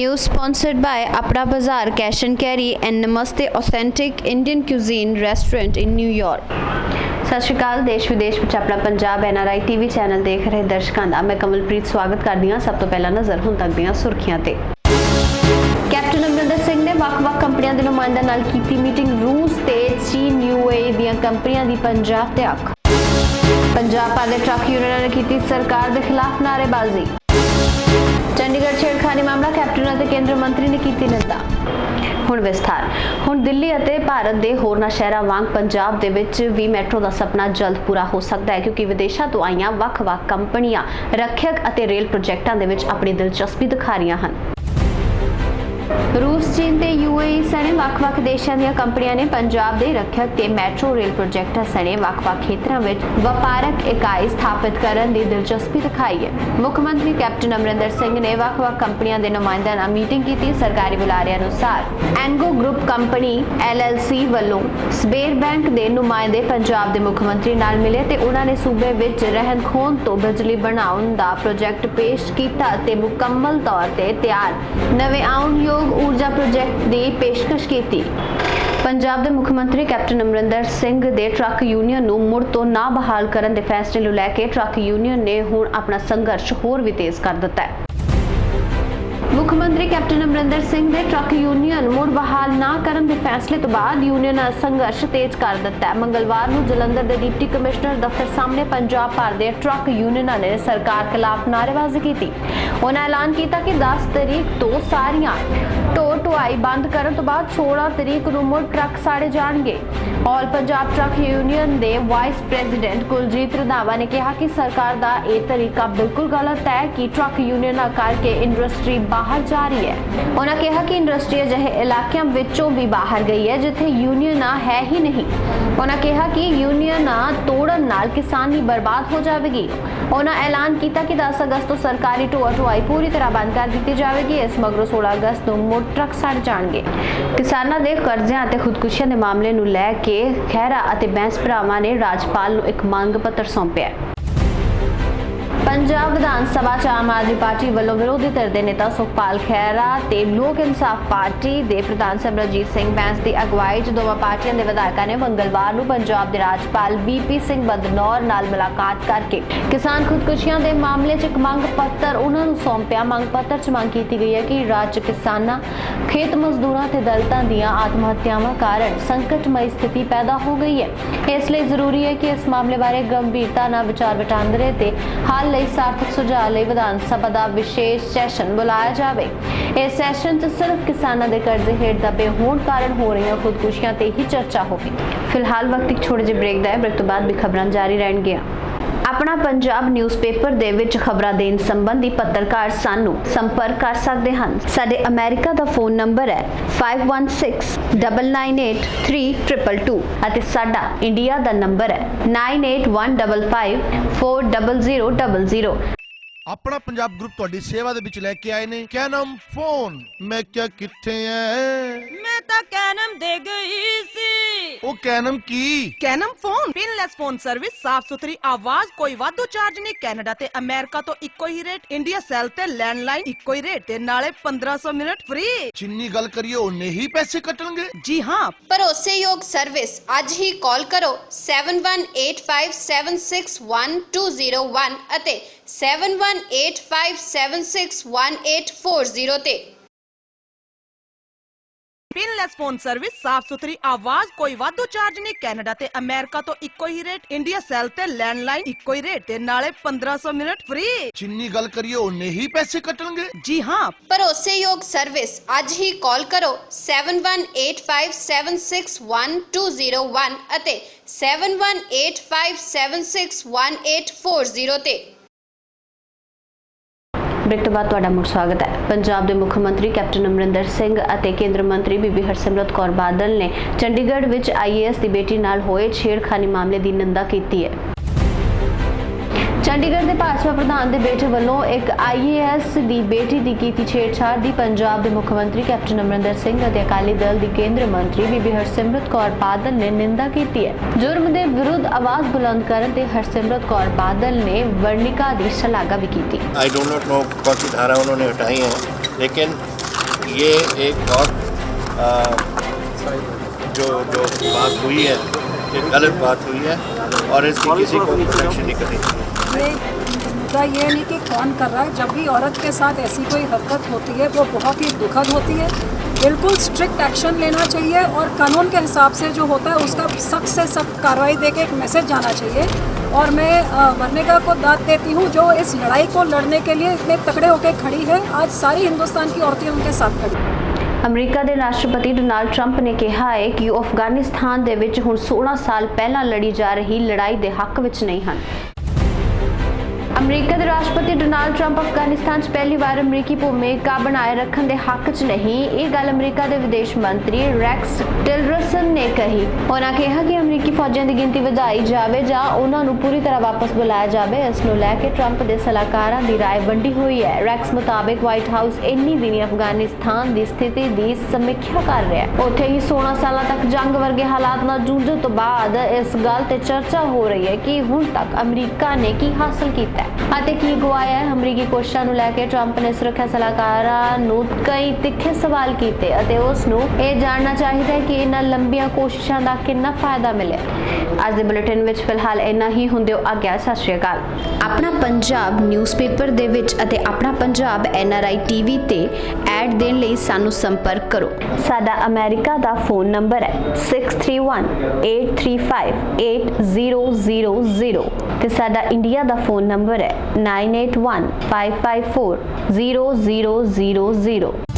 News sponsored by Apna Bazaar, Cash and Carry, and Namaste Authentic Indian Cuisine Restaurant in New York. ਸਤਿ ਸ਼੍ਰੀ ਅਕਾਲ, ਦੇਸ਼ ਵਿਦੇਸ਼ ਵਿੱਚ ਆਪਣਾ Punjab NRI TV channel ਦੇਖ ਰਹੇ ਦਰਸ਼ਕਾਂ ਦਾ ਮੈਂ ਕਮਲਪ੍ਰੀਤ ਸਵਾਗਤ ਕਰਦੀ ਹਾਂ। ਸਭ ਤੋਂ ਪਹਿਲਾਂ ਨਜ਼ਰ ਹੁਣ ਤੱਕ ਦੀਆਂ ਸੁਰਖੀਆਂ ਤੇ। ਕੈਪਟਨ ਅਮਰਿੰਦਰ ਸਿੰਘ ਨੇ ਵੱਖ-ਵੱਖ ਕੰਪਨੀਆਂ ਦੇ ਨੁਮਾਇੰਦਿਆਂ ਨਾਲ ਕੀਤੀ ਮੀਟਿੰਗ। ਰੂਸ ਤੇ ਚੀਨ ਯੂਏਈ ਦੀਆਂ ਕੰਪਨੀਆਂ ਦੀ ਪੰਜਾਬ ਤੇ ਅੱਖ। ਪੰਜਾਬ ਭਰ ਦੇ ਟਰੱਕ ਯੂਨੀਅਨਾਂ ਨੇ ਕੀਤੀ ਸਰਕਾਰ ਦੇ ਖਿਲਾਫ ਨਾਅਰੇਬਾਜ਼ੀ। ਚੰਡੀਗੜ੍ਹ ਛੇੜਖਾਨੀ ਮਾਮਲਾ ਕੈਪਟਨ ਅਤੇ ਕੇਂਦਰ ਮੰਤਰੀ ਨੇ ਕੀਤੀ ਨਿੰਦਾ। ਹੁਣ ਵਿਸਥਾਰ। ਹੁਣ ਦਿੱਲੀ ਅਤੇ ਭਾਰਤ ਦੇ ਹੋਰਨਾਂ ਸ਼ਹਿਰਾਂ ਵਾਂਗ ਪੰਜਾਬ ਦੇ ਵਿੱਚ ਵੀ ਮੈਟਰੋ ਦਾ ਸੁਪਨਾ ਜਲਦ ਪੂਰਾ ਹੋ ਸਕਦਾ ਹੈ ਕਿਉਂਕਿ ਵਿਦੇਸ਼ਾਂ ਤੋਂ ਆਈਆਂ ਵੱਖ-ਵੱਖ ਕੰਪਨੀਆਂ, ਰੱਖਿਅਕ ਅਤੇ ਰੇਲ ਪ੍ਰੋਜੈਕਟਾਂ ਦੇ ਵਿੱਚ ਆਪਣੀ ਦਿਲਚਸਪੀ ਦਿਖਾ ਰਹੀਆਂ ਹਨ। ਰੂਸ, ਚੀਨ ਤੇ ਯੂਏਈ ਸਣੇ ਵੱਖ-ਵੱਖ ਦੇਸ਼ਾਂ ਦੀਆਂ ਕੰਪਨੀਆਂ ਨੇ ਪੰਜਾਬ ਦੇ ਰੱਖਿਅਕ ਤੇ ਮੈਟਰੋ ਰੇਲ ਪ੍ਰੋਜੈਕਟਾਂ ਸਣੇ ਵੱਖ-ਵੱਖ ਖੇਤਰਾਂ ਵਿੱਚ ਵਪਾਰਕ ਇਕਾਈ ਸਥਾਪਿਤ ਕਰਨ ਦੀ ਦਿਲਚਸਪੀ ਦਿਖਾਈ ਹੈ। ਮੁੱਖ ਮੰਤਰੀ ਕੈਪਟਨ ਅਮਰਿੰਦਰ ਸਿੰਘ ਨੇ ਵੱਖ-ਵੱਖ ਕੰਪਨੀਆਂ ਦੇ ਨੁਮਾਇੰਦਿਆਂ ਨਾਲ ਮੀਟਿੰਗ ਕੀਤੀ ਸਰਕਾਰੀ ਬੁਲਾਰੇ ਅਨੁਸਾਰ। ਐਂਗੋ ਗਰੁੱਪ ਕੰਪਨੀ ਐਲਐਲਸੀ ਵੱਲੋਂ ਸਬੇਰ ਬੈਂਕ ਦੇ ਨੁਮਾਇੰਦੇ ਪੰਜਾਬ ਦੇ ਮੁੱਖ ਮੰਤਰੀ ਨਾਲ ਮਿਲੇ ਤੇ ਉਹਨਾਂ ਨੇ ਸੂਬੇ ਵਿੱਚ ਰਹਿਣ ਖੂੰਹਦ ਤੋਂ ਬਿਜਲੀ ਬਣਾਉਣ ਦਾ ਪ੍ਰੋਜੈਕਟ ਪੇਸ਼ ਕੀਤਾ ਤੇ ਮੁਕੰਮਲ ਤੌਰ ਤੇ ਤਿਆਰ। ਨਵੇਂ ਆਉਣਯੋਗ ਊਰਜਾ ਪ੍ਰੋਜੈਕਟ ਦੀ ਪੇਸ਼ਕਸ਼ ਕੀਤੀ। ਪੰਜਾਬ ਦੇ ਮੁੱਖ ਮੰਤਰੀ ਕੈਪਟਨ ਅਮਰਿੰਦਰ ਸਿੰਘ ਦੇ ਟਰੱਕ ਯੂਨੀਅਨ ਨੂੰ ਮੁੜ ਤੋਂ ਨਾ ਬਹਾਲ ਕਰਨ ਦੇ ਫੈਸਲੇ ਨੂੰ ਲੈ ਕੇ ਟਰੱਕ ਯੂਨੀਅਨ ਨੇ ਹੁਣ ਆਪਣਾ ਸੰਘਰਸ਼ ਹੋਰ ਵੀ ਤੇਜ਼ ਕਰ ਦਿੱਤਾ ਹੈ। ਮੁੱਖ ਮੰਤਰੀ ਕੈਪਟਨ ਅਮਰਿੰਦਰ ਸਿੰਘ ਦੇ ਟਰੱਕ ਯੂਨੀਅਨ ਮੁੜ ਬਹਾਲ ਨਾ ਕਰਨ ਦੇ ਫੈਸਲੇ ਤੋਂ ਬਾਅਦ ਯੂਨੀਅਨ ਨੇ ਸੰਘਰਸ਼ ਤੇਜ਼ ਕਰ ਦਿੱਤਾ ਹੈ। ਮੰਗਲਵਾਰ ਨੂੰ ਜਲੰਧਰ ਦੇ ਡਿਪਟੀ ਕਮਿਸ਼ਨਰ ਦਫ਼ਤਰ ਸਾਹਮਣੇ ਪੰਜਾਬ ਭਰ ਦੇ ਟਰੱਕ ਯੂਨੀਅਨਾਂ ਨੇ ਸਰਕਾਰ ਖਿਲਾਫ ਨਾਅਰੇਬਾਜ਼ੀ ਕੀਤੀ। ਉਹਨਾਂ ਐਲਾਨ ਕੀਤਾ ਕਿ 10 ਤਰੀਕ ਤੋਂ ਸਾਰੀਆਂ ਢੋ ਢੁਆਈ ਬੰਦ ਕਰਨ ਤੋਂ ਬਾਅਦ 16 ਤਰੀਕ ਨੂੰ ਮੁੜ ਟਰੱਕ ਸਾੜੇ ਜਾਣਗੇ। ਆਲ ਪੰਜਾਬ ਟਰੱਕ ਯੂਨੀਅਨ ਦੇ ਵਾਈਸ ਪ੍ਰੈਜ਼ੀਡੈਂਟ ਕੁਲਜੀਤ ਰੰਧਾਵਾ ਨੇ ਕਿਹਾ ਕਿ ਸਰਕਾਰ ਦਾ ਇਹ ਤਰੀਕਾ ਬਿਲਕੁਲ ਗਲਤ ਹੈ ਕਿ ਟਰੱਕ ਯੂਨੀਅਨਾਂ ਕਰਕੇ ਇੰਡਸਟਰੀ ਬਾਹਰ ਜਾ ਰਹੀ ਹੈ। ਉਹਨਾਂ ਕਿਹਾ ਕਿ ਇੰਡਸਟਰੀ ਅਜਿਹੇ ਇਲਾਕਿਆਂ ਵਿੱਚੋਂ ਵੀ ਬਾਹਰ ਗਈ ਹੈ, ਜਿੱਥੇ ਯੂਨੀਅਨਾਂ ਹੈ ਹੀ ਨਹੀਂ। ਉਹਨਾਂ ਕਿਹਾ ਕਿ ਯੂਨੀਅਨਾਂ ਤੋੜਨ ਨਾਲ ਕਿਸਾਨੀ ਬਰਬਾਦ ਹੋ ਜਾਵੇਗੀ। ਉਹਨਾਂ ਐਲਾਨ ਕੀਤਾ ਕਿ 10 ਅਗਸਤ ਤੋਂ ਸਰਕਾਰੀ ਢੋਆ ਢੁਆਈ ਪੂਰੀ ਤਰ੍ਹਾਂ ਬੰਦ ਕਰ ਦਿੱਤੀ ਜਾਵੇਗੀ। ਇਸ ਮਗਰੋਂ 16 ਅਗਸਤ ਨੂੰ ਮੁੜ ਟਰੱਕ ਸੜ ਜਾਣਗੇ। ਕਿਸਾਨਾਂ ਦੇ ਕਰਜ਼ਿਆਂ ਅਤੇ ਖੁਦਕੁਸ਼ੀਆਂ ਦੇ ਮਾਮਲੇ ਨੂੰ ਲੈ ਕੇ ਖਹਿਰਾ ਅਤੇ ਬੈਂਸ ਭਰਾਵਾਂ ਨੇ ਰਾਜਪਾਲ ਨੂੰ ਇੱਕ ਮੰਗ ਪੱਤਰ ਸੌਂਪਿਆ ਪੰਜਾਬ ਵਿਧਾਨ ਸਭਾ ਚ ਆਮ ਆਦਮੀ ਪਾਰਟੀ ਵੱਲੋਂ ਵਿਰੋਧੀ ਧਿਰ ਦੇ ਨੇਤਾ ਸੁਖਪਾਲ ਖਹਿਰਾ ਤੇ ਲੋਕ ਇਨਸਾਫ ਪਾਰਟੀ ਦੇ ਪ੍ਰਧਾਨ ਸਿਮਰਜੀਤ ਸਿੰਘ ਬੈਂਸ ਦੀ ਅਗਵਾਈ ਚ ਦੋਵਾਂ ਪਾਰਟੀਆਂ ਦੇ ਵਿਧਾਇਕਾਂ ਨੇ ਮੰਗਲਵਾਰ ਨੂੰ ਪੰਜਾਬ ਦੇ ਰਾਜਪਾਲ ਵੀਪੀ ਸਿੰਘ ਬਦਨੌਰ ਨਾਲ ਮੁਲਾਕਾਤ ਕਰਕੇ ਕਿਸਾਨ ਖੁਦਕੁਸ਼ੀਆਂ ਦੇ ਮਾਮਲੇ 'ਚ ਇੱਕ ਮੰਗ ਪੱਤਰ, ਉਹਨਾਂ ਨੂੰ ਸੌਂਪਿਆ। ਮੰਗ ਪੱਤਰ 'ਚ ਮੰਗ ਕੀਤੀ ਗਈ ਹੈ ਕਿ ਰਾਜ ਕਿਸਾਨਾਂ, ਖੇਤ ਮਜ਼ਦੂਰਾਂ ਤੇ ਦਲਿਤਾਂ ਦੀਆਂ ਆਤਮ ਹੱਤਿਆਵਾਂ ਕਾਰਨ ਸੰਕਟਮਈ ਸਥਿਤੀ ਪੈਦਾ ਹੋ ਗਈ ਹੈ। ਇਸ ਲਈ ਜ਼ਰੂਰੀ ਹੈ ਕਿ ਇਸ ਮਾਮਲੇ ਬਾਰੇ ਗੰਭੀਰਤਾ ਨਾਲ ਵਿਚਾਰ ਵਟਾਂਦਰੇ ਤੇ ਹੱਲ ਲਈ ਸਾਰਥਕ ਸੁਝਾਅ ਲਈ ਵਿਧਾਨ ਸਭਾ ਦਾ ਵਿਸ਼ੇਸ਼ ਸੈਸ਼ਨ ਬੁਲਾਇਆ ਜਾਵੇ। ਇਸ ਸੈਸ਼ਨ 'ਚ ਸਿਰਫ ਕਿਸਾਨਾਂ ਦੇ ਕਰਜ਼ੇ ਹੇਠ ਦਬੇ ਹੋਣ ਕਾਰਨ ਹੋ ਰਹੀਆਂ ਖੁਦਕੁਸ਼ੀਆਂ ਤੇ ਹੀ ਚਰਚਾ ਹੋਵੇਗੀ। ਫਿਲਹਾਲ ਵਕਤ ਇੱਕ ਛੋਟੇ ਜਿਹੇ ਬ੍ਰੇਕ ਦਾ ਹੈ ਬ੍ਰੇਕ ਤੋਂ ਬਾਅਦ ਵੀ ਖਬਰਾਂ ਜਾਰੀ ਰਹਿਣਗੀਆਂ। ਆਪਣਾ ਪੰਜਾਬ ਨਿਊਜ਼ਪੇਪਰ ਦੇ ਵਿੱਚ ਖਬਰਾਂ ਦੇਣ ਸੰਬੰਧੀ ਪੱਤਰਕਾਰ ਸਾਨੂੰ ਸੰਪਰਕ ਕਰ ਸਕਦੇ ਹਨ। ਸਾਡੇ ਅਮਰੀਕਾ ਦਾ ਫੋਨ ਨੰਬਰ ਹੈ 5169983222 ਅਤੇ ਸਾਡਾ ਇੰਡੀਆ ਦਾ ਨੰਬਰ ਹੈ 9815540000 ਆਪਣਾ ਪੰਜਾਬ ਗਰੁੱਪ ਤੁਹਾਡੀ ਸੇਵਾ ਦੇ ਵਿੱਚ ਲੈ ਕੇ ਆਏ ਨੇ। ਕੈਨਮ ਫੋਨ ਮੈਂ ਕਿਹਾ ਕਿੱਥੇ ਐ? ਮੈਂ ਤਾਂ ਕੈਨਮ ਦੇ ਗਈ ਸੀ। ਉਹ ਕੈਨਮ ਕੀ? Canam phone. Pinless phone service ਸਾਫ਼ ਸੁਥਰੀ ਆਵਾਜ਼ ਕੋਈ ਵਾਧੂ ਚਾਰਜ ਨਹੀਂ। ਕੈਨੇਡਾ ਤੇ ਅਮਰੀਕਾ ਤੋਂ ਇੱਕੋ ਹੀ ਰੇਟ ਇੰਡੀਆ ਸੈਲ ਤੇ ਲੈਂਡਲਾਈਨ ਇੱਕੋ ਹੀ ਰੇਟ ਤੇ ਨਾਲੇ 1500 ਮਿੰਟ ਫ੍ਰੀ ਜਿੰਨੀ ਗੱਲ ਕਰੀਏ ਉਨੇ ਹੀ ਪੈਸੇ ਕੱਟਣਗੇ। ਜੀ ਹਾਂ। ਭਰੋਸੇਯੋਗ ਸਰਵਿਸ ਅੱਜ ਹੀ ਕਾਲ ਕਰੋ 7185761201 ਅਤੇ 7185761840 ਤੇ। ਪਿਨਲੈਸ ਫੋਨ ਸਰਵਿਸ ਸਾਫ਼ ਸੁਥਰੀ ਆਵਾਜ਼ ਕੋਈ ਵਾਧੂ ਚਾਰਜ ਨਹੀਂ। ਕੈਨੇਡਾ ਤੇ ਅਮਰੀਕਾ ਤੋਂ ਇੱਕੋ ਹੀ ਰੇਟ ਇੰਡੀਆ ਸੈਲ ਤੇ ਲੈਂਡਲਾਈਨ ਇੱਕੋ ਹੀ ਰੇਟ ਤੇ ਨਾਲੇ 1500 ਮਿੰਟ ਫ੍ਰੀ ਜਿੰਨੀ ਗੱਲ ਕਰੀਏ ਉਨੇ ਹੀ ਪੈਸੇ ਕੱਟਣਗੇ। ਜੀ ਹਾਂ। ਭਰੋਸੇਯੋਗ ਸਰਵਿਸ ਅੱਜ ਹੀ ਕਾਲ ਕਰੋ 7185761201 ਅਤੇ 7185761840 ਤੇ। ਬ੍ਰੇਕ ਤੋਂ ਬਾਅਦ ਤੁਹਾਡਾ ਮੁੜ ਸਵਾਗਤ ਹੈ। ਪੰਜਾਬ ਦੇ ਮੁੱਖ ਮੰਤਰੀ ਕੈਪਟਨ ਅਮਰਿੰਦਰ ਸਿੰਘ ਅਤੇ ਕੇਂਦਰ ਮੰਤਰੀ ਬੀਬੀ ਹਰਸਿਮਰਤ ਕੌਰ ਬਾਦਲ ਨੇ ਚੰਡੀਗੜ੍ਹ ਵਿੱਚ ਆਈਏਐਸ ਦੀ ਬੇਟੀ ਨਾਲ ਹੋਏ ਛੇੜਖਾਨੀ ਮਾਮਲੇ ਦੀ ਨਿੰਦਾ ਕੀਤੀ ਹੈ। ਚੰਡੀਗੜ੍ਹ ਦੇ ਭਾਜਪਾ ਪ੍ਰਧਾਨ ਦੇ ਬੇਟੇ ਵੱਲੋਂ ਇੱਕ ਆਈਏਐਸ ਦੀ ਬੇਟੀ ਦੀ ਕੀਤੀ ਛੇੜਛਾੜ ਦੀ ਪੰਜਾਬ ਦੇ ਮੁੱਖ ਮੰਤਰੀ ਕੈਪਟਨ ਅਮਰਿੰਦਰ ਸਿੰਘ ਅਤੇ ਅਕਾਲੀ ਦਲ ਦੀ ਕੇਂਦਰੀ ਮੰਤਰੀ ਬੀਬੀ ਹਰਸਿਮਰਤ ਕੌਰ ਬਾਦਲ ਨੇ ਨਿੰਦਾ ਕੀਤੀ ਹੈ ਜੁਰਮ ਦੇ ਵਿਰੁੱਧ ਆਵਾਜ਼ ਬੁਲੰਦ ਕਰਨ ਤੇ ਹਰਸਿਮਰਤ ਕੌਰ ਬਾਦਲ ਨੇ ਵਰਣਿਕਾ ਦੀ ਸ਼ਲਾਘਾ ਵੀ ਕੀਤੀ आई डो नॉट नो कौन सी धारा उन्होंने हटाई है लेकिन ये एक बहुत आ, जो जो बात हुई है ये गलत बात हुई है और इसकी किसी को प्रोटेक्शन नहीं करनी चाहिए। मुद्दा ये नहीं कि कौन कर रहा है। जब भी औरत के साथ ऐसी कोई हरकत होती है वो बहुत ही दुखद होती है। बिल्कुल स्ट्रिक्ट एक्शन लेना चाहिए और कानून के हिसाब से जो होता है उसका सख्त से सख्त कार्रवाई दे के एक मैसेज जाना चाहिए। और मैं वर्णिका को दाद देती हूँ जो इस लड़ाई को लड़ने के लिए इतने तकड़े होकर खड़ी है। आज सारी हिंदुस्तान की औरतें उनके साथ खड़ी हैं। ਅਮਰੀਕਾ ਦੇ ਰਾਸ਼ਟਰਪਤੀ ਡੋਨਾਲਡ ਟਰੰਪ ਨੇ ਕਿਹਾ ਹੈ ਕਿ ਉਹ ਅਫਗਾਨਿਸਤਾਨ ਦੇ ਵਿੱਚ ਹੁਣ 16 ਸਾਲ ਪਹਿਲਾਂ ਲੜੀ ਜਾ ਰਹੀ ਲੜਾਈ ਦੇ ਹੱਕ ਵਿੱਚ ਨਹੀਂ ਹਨ। ਅਮਰੀਕਾ ਦੇ ਰਾਸ਼ਟਰਪਤੀ ਡੋਨਾਲਡ ਟਰੰਪ ਅਫਗਾਨਿਸਤਾਨ 'ਚ ਪਹਿਲੀ ਵਾਰ ਅਮਰੀਕੀ ਭੂਮਿਕਾ ਬਣਾਏ ਰੱਖਣ ਦੇ ਹੱਕ 'ਚ ਨਹੀਂ ਇਹ ਗੱਲ ਅਮਰੀਕਾ ਦੇ ਵਿਦੇਸ਼ ਮੰਤਰੀ ਰੈਕਸ ਟਿਲਰਸਨ ਨੇ ਕਹੀ ਉਹਨਾਂ ਕਿਹਾ ਕਿ ਅਮਰੀਕੀ ਫੌਜਾਂ ਦੀ ਗਿਣਤੀ ਵਧਾਈ ਜਾਵੇ ਜਾਂ ਉਹਨਾਂ ਨੂੰ ਪੂਰੀ ਤਰ੍ਹਾਂ ਵਾਪਸ ਬੁਲਾਇਆ ਜਾਵੇ ਇਸ ਨੂੰ ਲੈ ਕੇ ਟਰੰਪ ਦੇ ਸਲਾਹਕਾਰਾਂ ਦੀ رائے ਵੰਡੀ ਹੋਈ ਹੈ ਰੈਕਸ ਮੁਤਾਬਕ ਵਾਈਟ ਹਾਊਸ ਇੰਨੀ ਦਿਨੀ ਅਫਗਾਨਿਸਤਾਨ ਦੀ ਸਥਿਤੀ ਦੀ ਸਮੀਖਿਆ ਕਰ ਰਿਹਾ ਹੈ ਉੱਥੇ ਹੀ 16 ਸਾਲਾਂ ਤੱਕ ਜੰਗ ਵਰਗੇ ਹਾਲਾਤ ਨਾਲ ਜੂਝਣ ਤੋਂ ਬਾਅਦ ਇਸ ਗੱਲ ਤੇ ਚਰਚਾ ਹੋ ਰਹੀ ਹੈ ਕਿ ਹੁਣ ਤੱਕ ਅਮਰੀਕਾ ਨੇ ਕੀ ਹਾਸਲ ਕੀਤਾ ਹੈ ਅਤੇ ਕੀ ਗਵਾਇਆ ਹੈ? ਅਮਰੀਕੀ ਕੋਸ਼ਿਸ਼ਾਂ ਨੂੰ ਲੈ ਕੇ ਟਰੰਪ ਨੇ ਸੁਰੱਖਿਆ ਸਲਾਹਕਾਰਾਂ ਨੂੰ ਕਈ ਤਿੱਖੇ ਸਵਾਲ ਕੀਤੇ ਅਤੇ ਉਸ ਨੂੰ ਇਹ ਜਾਣਨਾ ਚਾਹੀਦਾ ਹੈ ਕਿ ਇਹਨਾਂ ਲੰਬੀਆਂ ਕੋਸ਼ਿਸ਼ਾਂ ਦਾ ਕਿੰਨਾ ਫਾਇਦਾ ਮਿਲਿਆ ਅੱਜ ਦੇ ਬੁਲੇਟਿਨ ਵਿੱਚ ਫਿਲਹਾਲ ਇੰਨਾ ਹੀ। ਹੁੰਦੇ ਹੋ ਆਗਿਆ। ਸਤਿ ਸ਼੍ਰੀ ਅਕਾਲ। ਆਪਣਾ ਪੰਜਾਬ ਨਿਊਜ਼ਪੇਪਰ ਦੇ ਵਿੱਚ ਅਤੇ ਆਪਣਾ ਪੰਜਾਬ ਐਨਆਰਆਈ ਟੀਵੀ ਤੇ ਐਡ ਦੇਣ ਲਈ ਸਾਨੂੰ ਸੰਪਰਕ ਕਰੋ। ਸਾਡਾ ਅਮਰੀਕਾ ਦਾ ਫੋਨ ਨੰਬਰ ਹੈ 6318358000 ਤੇ ਸਾਡਾ ਇੰਡੀਆ ਦਾ ਫੋਨ ਨੰਬਰ ਹੈ 9815540000